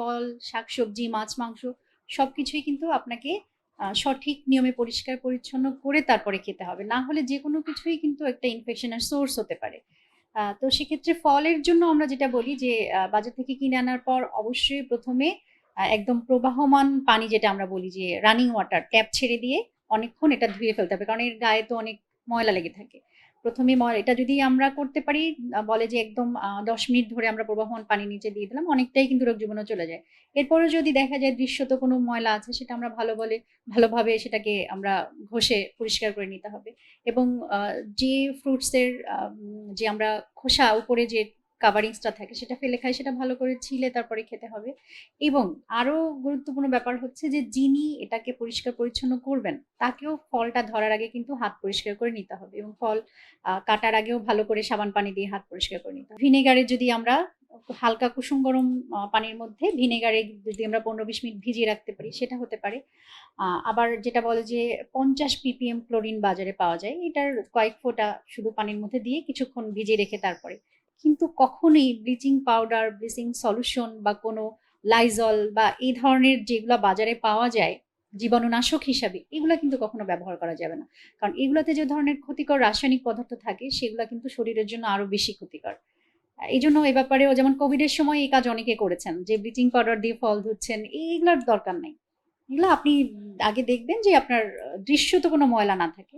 ফল, শাকসবজি, মাছ, মাংস সব কিছুই কিন্তু আপনাকে সঠিক নিয়মে পরিষ্কার, পরিচ্ছন্ন করে তারপরে খেতে হবে। না হলে যে কোনো কিছুই কিন্তু একটা ইনফেকশনের সোর্স হতে পারে। তো সেক্ষেত্রে ফলের জন্য আমরা যেটা বলি যে বাজার থেকে কিনে আনার পর অবশ্যই প্রথমে একদম প্রবাহমান পানি যেটা আমরা বলি যে রানিং ওয়াটার ট্যাপ ছেড়ে দিয়ে অনেকক্ষণ এটা ধুয়ে ফেলতে হবে। কারণ এর গায়ে তো অনেক ময়লা লেগে থাকে। প্রথমে এটা যদি আমরা করতে পারি বলে যে একদম দশ মিনিট ধরে আমরা প্রবাহমান পানি নিচে দিয়ে দিলাম, অনেকটাই কিন্তু রোগ জীবাণু চলে যায়। এরপরে যদি দেখা যায় দৃশ্যত কোনো ময়লা আছে, সেটা আমরা ভালো বলে, ভালোভাবে সেটাকে আমরা ঘষে পরিষ্কার করে নিতে হবে। এবং যে ফ্রুটসের যে আমরা খোসা উপরে যে কাভারিংসটা থাকে, সেটা ফেলে খাই সেটা ভালো করে ছিলে তারপরে খেতে হবে। এবং আরও গুরুত্বপূর্ণ ব্যাপার হচ্ছে যে, যিনি এটাকে পরিষ্কার পরিচ্ছন্ন করবেন, তাকেও ফলটা ধরার আগে কিন্তু হাত পরিষ্কার করে নিতে হবে এবং ফল কাটার আগেও ভালো করে সাবান পানি দিয়ে হাত পরিষ্কার করে নিতে হবে। ভিনেগারে যদি আমরা হালকা কুসুম গরম পানির মধ্যে ভিনেগারে যদি আমরা পনেরো বিশ মিনিট ভিজিয়ে রাখতে পারি, সেটা হতে পারে। আবার যেটা বলে যে, পঞ্চাশ পিপিএম ক্লোরিন বাজারে পাওয়া যায়, এটার কয়েক ফোঁটা শুধু পানির মধ্যে দিয়ে কিছুক্ষণ ভিজিয়ে রেখে তারপরে কিন্তু কখনোই ব্লিচিং পাউডার ব্লিচিং সলিউশন বা কোনো লাইজল বা এই ধরনের যেগুলো বাজারে পাওয়া যায় জীবাণুনাশক হিসাবে, এগুলো কিন্তু কখনো ব্যবহার করা যাবে না। কারণ এগুলোতে যে ধরনের ক্ষতিকর রাসায়নিক পদার্থ থাকে, সেগুলো কিন্তু শরীরের জন্য আরও বেশি ক্ষতিকর। এই জন্য এ ব্যাপারেও যেমন কোভিডের সময় এই কাজ অনেকে করেছেন, যে ব্লিচিং পাউডার দিয়ে ফল ধুচ্ছেন, এইগুলোর দরকার নাই। এগুলো আপনি আগে দেখবেন যে আপনার দৃশ্য তো কোনো ময়লা না থাকে।